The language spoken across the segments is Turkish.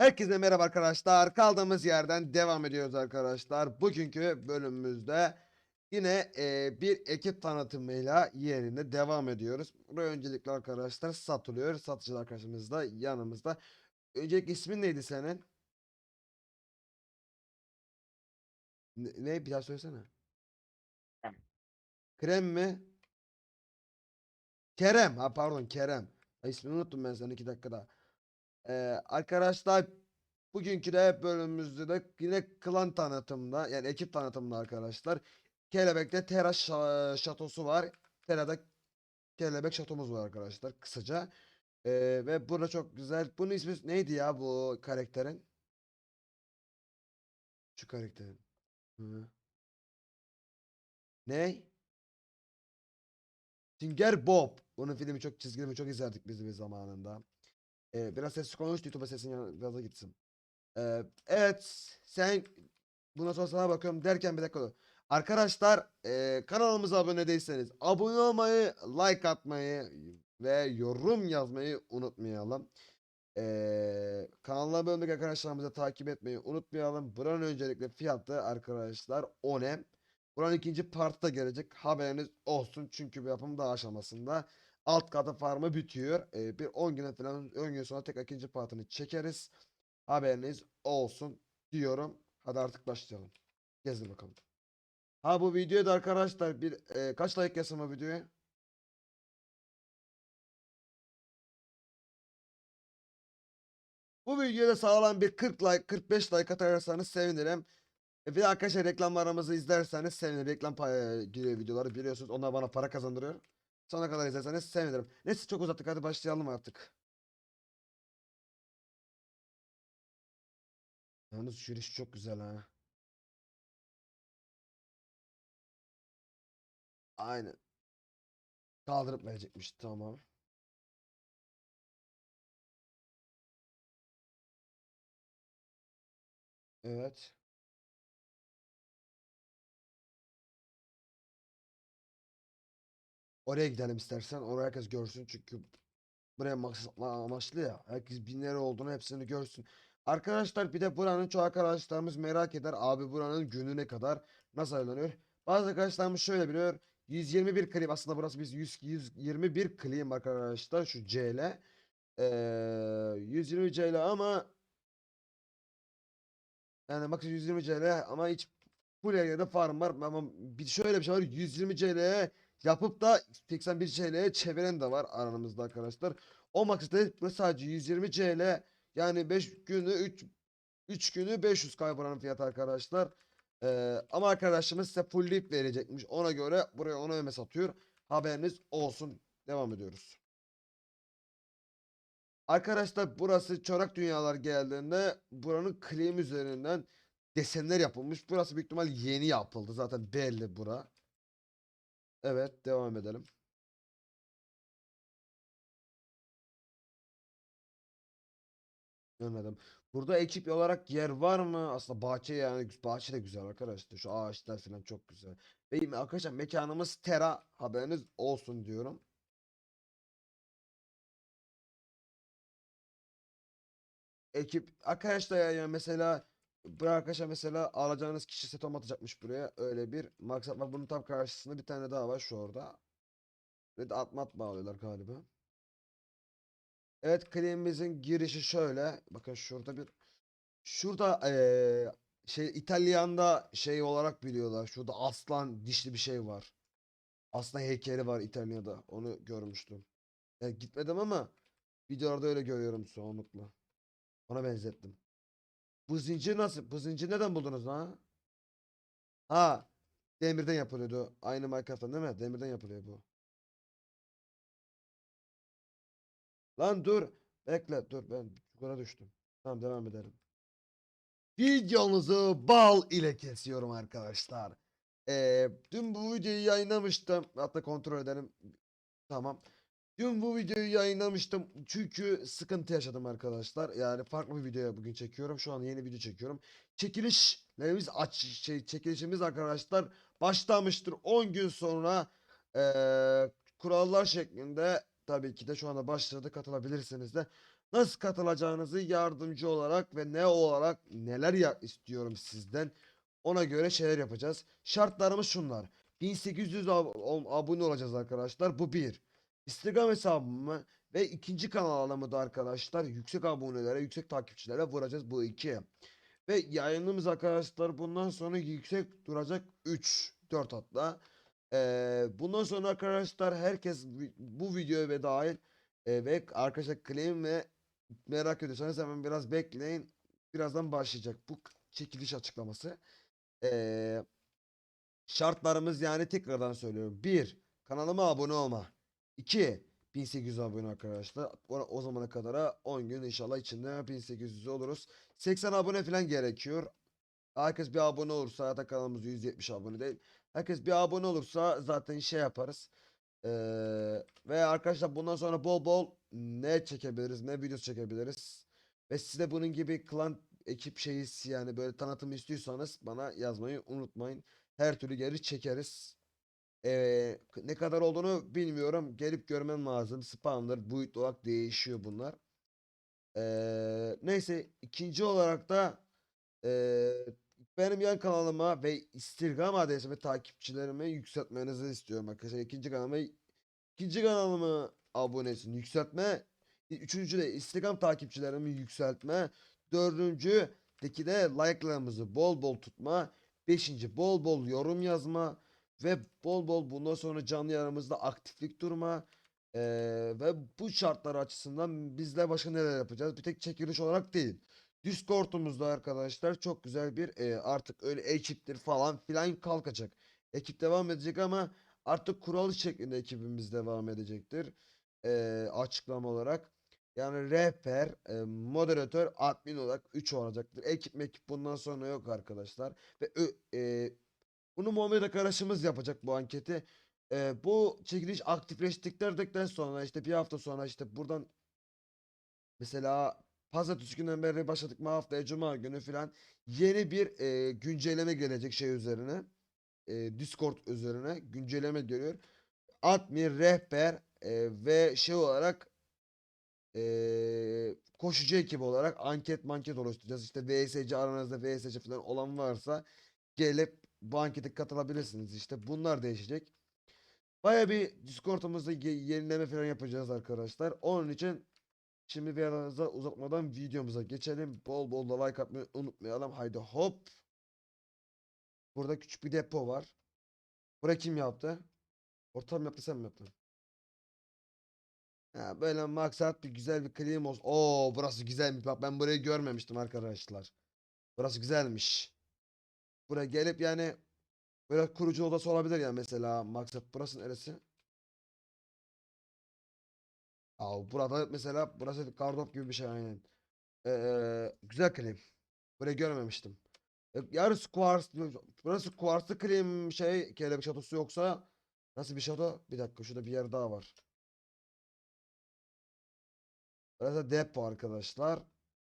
Herkese merhaba arkadaşlar. Kaldığımız yerden devam ediyoruz arkadaşlar. Bugünkü bölümümüzde yine e, bir ekip tanıtımıyla yerine devam ediyoruz. Buraya öncelikle arkadaşlar satılıyor. Satıcı arkadaşımız da yanımızda. Öncelikle ismin neydi senin? Ne, ne? bir daha söylesene. Krem. Krem mi? Kerem. Ha pardon Kerem. Ha, ismini unuttum ben senin iki dakikada. Ee, arkadaşlar bugünkü de bölümümüzde de yine klan tanıtımda yani ekip tanıtımında arkadaşlar. Kelebek'te Tera şa- şatosu var. Tera'da Kelebek şatomuz var arkadaşlar kısaca. Ee, ve burada çok güzel. Bunun ismi neydi ya bu karakterin? Şu karakterin. Hı. Ne? Sünger Bob. Bunun filmi çok çizgilimi çok izlerdik biz bir zamanında. Ee, biraz sessiz konuş YouTube'a sesin yan- biraz da gitsin. Ee, evet sen bundan sonra sana bakıyorum derken bir dakika dur. Arkadaşlar e, kanalımıza abone değilseniz abone olmayı, like atmayı ve yorum yazmayı unutmayalım. Ee, kanala abone arkadaşlarımızı takip etmeyi unutmayalım. Buranın öncelikle fiyatı arkadaşlar 10M. Buranın ikinci partı da gelecek. Haberiniz olsun. Çünkü bu yapım daha aşamasında. Alt katı farmı bitiyor. Ee, bir 10 güne falan 10 gün sonra tekrar ikinci partını çekeriz. Haberiniz olsun diyorum. Hadi artık başlayalım. Gezin bakalım. Ha bu videoya da arkadaşlar bir e, kaç like gelsin bu videoya? Bu videoya da sağlam bir 40 like 45 like atarsanız sevinirim. E, Bir de arkadaşlar reklamlarımızı izlerseniz sevinirim. Reklam pay- giriyor videoları biliyorsunuz. Onlar bana para kazandırıyor. Sonuna kadar izlerseniz sevinirim. Neyse çok uzattık hadi başlayalım artık. Yalnız iş çok güzel ha. Aynen. Kaldırıp verecekmiş tamam. Evet. Oraya gidelim istersen. Oraya herkes görsün çünkü buraya maksat amaçlı ya. Herkes bin lira olduğunu hepsini görsün. Arkadaşlar bir de buranın çoğu arkadaşlarımız merak eder. Abi buranın günü ne kadar? Nasıl ayarlanıyor? Bazı arkadaşlarımız şöyle biliyor. 121 klim aslında burası biz 100, 121 klim arkadaşlar şu CL. Ee, 120 CL ama yani maksimum 120 CL ama hiç full yerde farm var ama şöyle bir şey var 120 CL'ye yapıp da 81 CL'ye çeviren de var aramızda arkadaşlar. O maksatı sadece 120 CL yani 5 günü 3 3 günü 500 buranın fiyatı arkadaşlar. Ee, ama arkadaşımız size full lip verecekmiş. Ona göre buraya ona öme satıyor. Haberiniz olsun. Devam ediyoruz. Arkadaşlar burası çorak dünyalar geldiğinde buranın claim üzerinden desenler yapılmış. Burası büyük ihtimal yeni yapıldı. Zaten belli bura. Evet devam edelim. Görmedim. Burada ekip olarak yer var mı? Aslında bahçe yani bahçe de güzel arkadaşlar. Şu ağaçlar falan çok güzel. Benim arkadaşlar mekanımız Tera haberiniz olsun diyorum. Ekip arkadaşlar yani mesela bu arkadaşlar mesela alacağınız kişi setom atacakmış buraya. Öyle bir maksat var. Bunun tam karşısında bir tane daha var şu orada. Ve de atmat bağlıyorlar galiba. Evet claim'imizin girişi şöyle. Bakın şurada bir şurada eee, şey İtalyan'da şey olarak biliyorlar. Şurada aslan dişli bir şey var. Aslan heykeli var İtalya'da. Onu görmüştüm. Yani gitmedim ama videolarda öyle görüyorum çoğunlukla. Ona benzettim. Bu zincir nasıl? Bu zincir neden buldunuz ha? Ha, demirden yapılıyordu. Aynı Minecraft'tan değil mi? Demirden yapılıyor bu. Lan dur. Bekle dur ben çukura düştüm. Tamam devam edelim. Videomuzu bal ile kesiyorum arkadaşlar. Ee, dün bu videoyu yayınlamıştım. Hatta kontrol edelim. Tamam. Dün bu videoyu yayınlamıştım. Çünkü sıkıntı yaşadım arkadaşlar. Yani farklı bir videoya bugün çekiyorum. Şu an yeni video çekiyorum. Çekilişlerimiz aç şey çekilişimiz arkadaşlar başlamıştır. 10 gün sonra eee, kurallar şeklinde tabii ki de şu anda başladı. Katılabilirsiniz de. nasıl katılacağınızı yardımcı olarak ve ne olarak neler istiyorum sizden ona göre şeyler yapacağız. Şartlarımız şunlar. 1800 ab- abone olacağız arkadaşlar. Bu bir. Instagram hesabımı ve ikinci kanalımı da arkadaşlar yüksek abonelere, yüksek takipçilere vuracağız. Bu iki. Ve yayınımız arkadaşlar bundan sonra yüksek duracak 3, 4 hatta. Ee, bundan sonra arkadaşlar herkes bu videoya ve dahil e, ve arkadaşlar claim ve merak ediyorsanız hemen biraz bekleyin. Birazdan başlayacak bu çekiliş açıklaması. Ee, şartlarımız yani tekrardan söylüyorum. 1. Kanalıma abone olma. 2. 1800 abone arkadaşlar. O, o zamana kadar 10 gün inşallah içinde 1800 oluruz. 80 abone falan gerekiyor. Herkes bir abone olursa zaten kanalımız 170 abone değil. Herkes bir abone olursa zaten şey yaparız. Ee, ve arkadaşlar bundan sonra bol bol ne çekebiliriz, ne video çekebiliriz. Ve size bunun gibi klan ekip şeyi yani böyle tanıtım istiyorsanız bana yazmayı unutmayın. Her türlü geri çekeriz. Ee, ne kadar olduğunu bilmiyorum. Gelip görmem lazım. Spamdır, boyut olarak değişiyor bunlar. Ee, neyse ikinci olarak da ee, benim yan kanalıma ve Instagram adresimi takipçilerime yükseltmenizi istiyorum arkadaşlar. İkinci kanalıma ikinci kanalımı abonesini yükseltme. Üçüncü de Instagram takipçilerimi yükseltme. Dördüncü deki de like'larımızı bol bol tutma. Beşinci bol bol yorum yazma. Ve bol bol bundan sonra canlı yayınımızda aktiflik durma. Ee, ve bu şartlar açısından bizler başka neler yapacağız? Bir tek çekiliş olarak değil. Discord'umuzda arkadaşlar çok güzel bir e, artık öyle ekiptir falan filan kalkacak. Ekip devam edecek ama artık kural şeklinde ekibimiz devam edecektir. E, açıklama olarak. Yani rehber, e, moderatör, admin olarak 3 olacaktır. Ekip mekip bundan sonra yok arkadaşlar. Ve e, bunu Muhammed arkadaşımız yapacak bu anketi. E, bu çekiliş aktifleştikten sonra işte bir hafta sonra işte buradan Mesela pazartesi günden beri başladık mı haftaya cuma günü falan yeni bir e, güncelleme gelecek şey üzerine. E, Discord üzerine güncelleme geliyor. Admin, rehber e, ve şey olarak e, koşucu ekip olarak anket manket oluşturacağız. İşte VSC aranızda VSC falan olan varsa gelip bu ankete katılabilirsiniz. İşte bunlar değişecek. Baya bir Discord'umuzda ye- yenileme falan yapacağız arkadaşlar. Onun için Şimdi bir aranızda uzatmadan videomuza geçelim. Bol bol da like atmayı unutmayalım. Haydi hop. Burada küçük bir depo var. Burayı kim yaptı? Ortam yaptı sen mi yaptın? Ha, böyle maksat bir güzel bir klima olsun. Oo burası güzelmiş. Bak ben burayı görmemiştim arkadaşlar. Burası güzelmiş. Buraya gelip yani böyle kurucu odası olabilir ya mesela maksat burası neresi? Aa, burada mesela burası gardırop gibi bir şey aynen. Ee, güzel klima. Burayı görmemiştim. E, Yarısı kuars, burası kuarslı krem şey kelebek şatosu yoksa nasıl bir şato? Bir dakika şurada bir yer daha var. Burası depo arkadaşlar.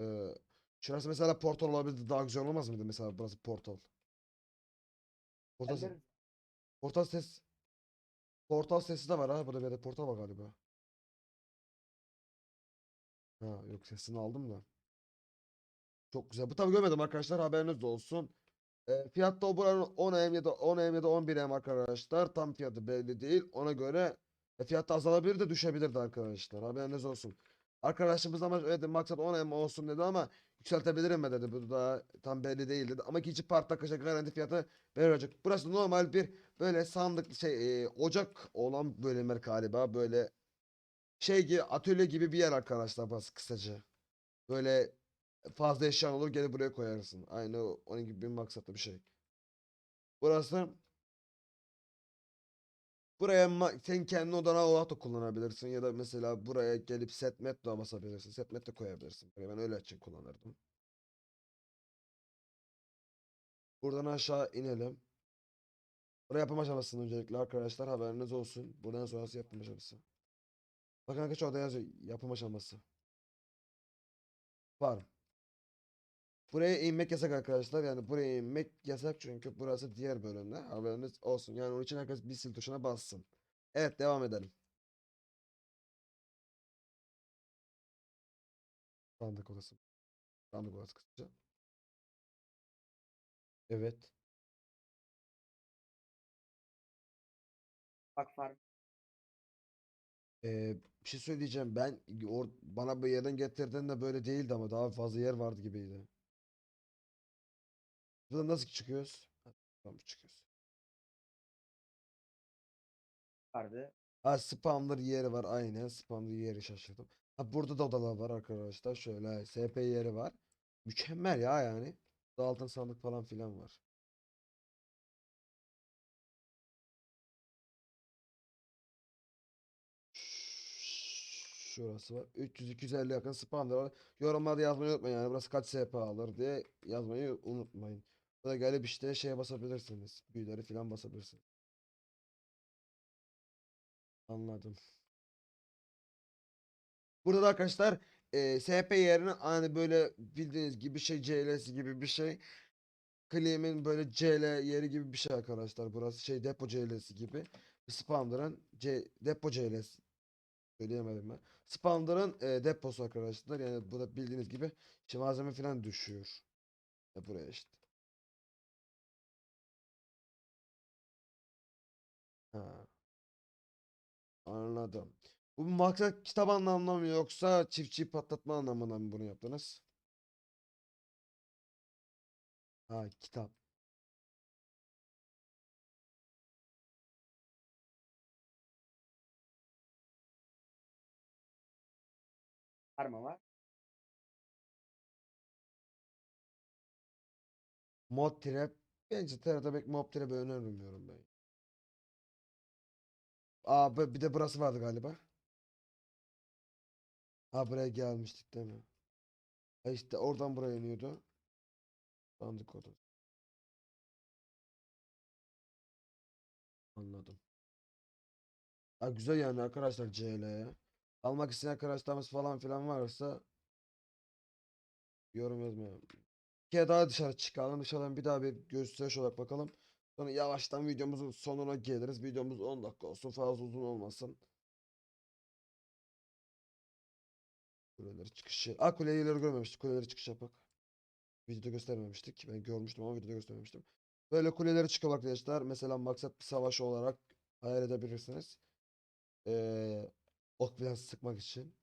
Ee, şurası mesela portal olabilirdi daha güzel olmaz mıydı mesela burası portal? Portal, se- Ender- portal ses portal sesi de var ha burada bir yerde portal var galiba. Ha yok sesini aldım da. Çok güzel. Bu tabi görmedim arkadaşlar haberiniz olsun. E, fiyatta o buranın 10M ya da 10M ya da 11M arkadaşlar. Tam fiyatı belli değil. Ona göre e, fiyat da azalabilir de düşebilir de arkadaşlar. Haberiniz olsun. Arkadaşımız ama öyle dedi, maksat 10M olsun dedi ama yükseltebilirim mi dedi. Bu da tam belli değil dedi. Ama ikinci part takacak garanti fiyatı belli. Burası normal bir böyle sandık şey e, ocak olan bölümler galiba. Böyle şey gibi atölye gibi bir yer arkadaşlar burası kısaca. Böyle fazla eşyan olur gelip buraya koyarsın. Aynı onun gibi bir maksatlı bir şey. Burası buraya sen kendi odana olarak da kullanabilirsin ya da mesela buraya gelip setmet de basabilirsin. Setmet de koyabilirsin. Ben öyle için kullanırdım. Buradan aşağı inelim. Buraya yapım aşamasının öncelikle arkadaşlar haberiniz olsun. Buradan sonrası yapım aşaması. Bakın arkadaşlar orada yazıyor yapım aşaması. Var. Buraya inmek yasak arkadaşlar. Yani buraya inmek yasak çünkü burası diğer bölümde. Haberiniz olsun. Yani onun için herkes bir sil tuşuna bassın. Evet devam edelim. Sandık odası. Sandık odası kısaca. Evet. Bak farm. Ee, bir şey söyleyeceğim. Ben or bana bir yerden getirdiğinde böyle değildi ama daha fazla yer vardı gibiydi. Buradan nasıl çıkıyoruz? Tamam çıkıyoruz. vardı. Ha spamlar yeri var aynen. Spamlar yeri şaşırdım. Ha burada da odalar var arkadaşlar. Şöyle SP yeri var. Mükemmel ya yani. Burada altın sandık falan filan var. Şurası var. 300-250 yakın spamlar var. Yorumlarda yazmayı unutmayın yani burası kaç SP alır diye yazmayı unutmayın. Burada gelip işte şeye basabilirsiniz. Büyüleri filan basabilirsiniz. Anladım. Burada da arkadaşlar e, SP yerine hani böyle bildiğiniz gibi şey CLS gibi bir şey. Claim'in böyle CL yeri gibi bir şey arkadaşlar. Burası şey depo CLS gibi. Spamların C, depo CLS söyleyemedim ben. Spamların e, deposu arkadaşlar. Yani bu da bildiğiniz gibi işte malzeme falan düşüyor. E, buraya işte. Ha. Anladım. Bu maksat kitap anlamında mı yoksa çiftçiyi patlatma anlamında mı bunu yaptınız? Ha kitap. Farma var. Mod trap. Bence TRT pek mob trap'i önermiyorum ben. Aa bir de burası vardı galiba. Ha buraya gelmiştik değil mi? Ha işte oradan buraya iniyordu. Sandık odası. Anladım. Ha güzel yani arkadaşlar CL'ye. Almak isteyen arkadaşlarımız falan filan varsa yorum yazmayalım. Bir kere daha dışarı çıkalım. Dışarıdan bir daha bir gösteriş olarak bakalım. Sonra yavaştan videomuzun sonuna geliriz. Videomuz 10 dakika olsun. Fazla uzun olmasın. Kuleleri çıkışı. Aa kuleleri görmemiştik. Kuleleri çıkış yapak. Videoda göstermemiştik. Ben görmüştüm ama videoda göstermemiştim. Böyle kuleleri çıkıyor arkadaşlar. Mesela maksat bir savaş olarak hayal edebilirsiniz. Ee, ok biraz sıkmak için.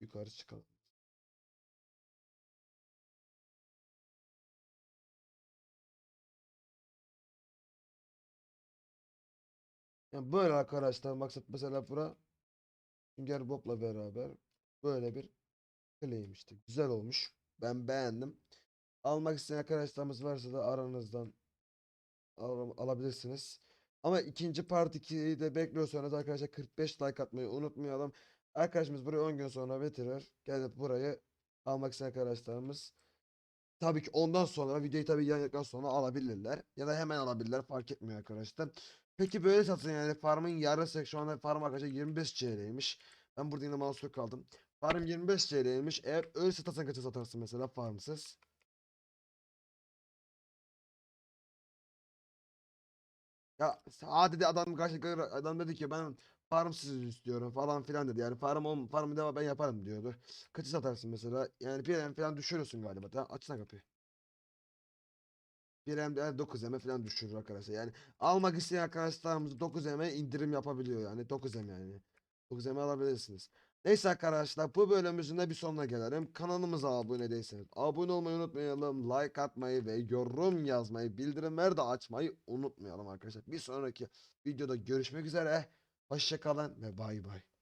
Yukarı çıkalım. Yani böyle arkadaşlar maksat mesela bura Sünger Bob'la beraber böyle bir claim işte. Güzel olmuş. Ben beğendim. Almak isteyen arkadaşlarımız varsa da aranızdan al- alabilirsiniz. Ama ikinci part 2'yi de bekliyorsanız arkadaşlar 45 like atmayı unutmayalım. Arkadaşımız burayı 10 gün sonra bitirir. Gelip burayı almak isteyen arkadaşlarımız tabii ki ondan sonra videoyu tabii yayınladıktan sonra alabilirler. Ya da hemen alabilirler fark etmiyor arkadaşlar. Peki böyle satın yani farmın yarısı şu anda farm arkadaşlar 25 CL'ymiş. Ben burada yine mahsur kaldım. Farm 25 CL'ymiş. Eğer öyle satarsan kaça satarsın mesela farmsız? Ya aa dedi adam karşılıklı adam dedi ki ben farmsız istiyorum falan filan dedi. Yani farm ol farmı devam ben yaparım diyordu. Kaça satarsın mesela? Yani PM falan düşürüyorsun galiba. Tamam, açsana kapıyı. 1M 9M falan düşürür arkadaşlar. Yani almak isteyen arkadaşlarımız 9M indirim yapabiliyor yani 9M yani. 9M alabilirsiniz. Neyse arkadaşlar bu bölümümüzün de bir sonuna gelelim. Kanalımıza abone değilseniz abone olmayı unutmayalım. Like atmayı ve yorum yazmayı, bildirimleri de açmayı unutmayalım arkadaşlar. Bir sonraki videoda görüşmek üzere. Hoşçakalın ve bay bay.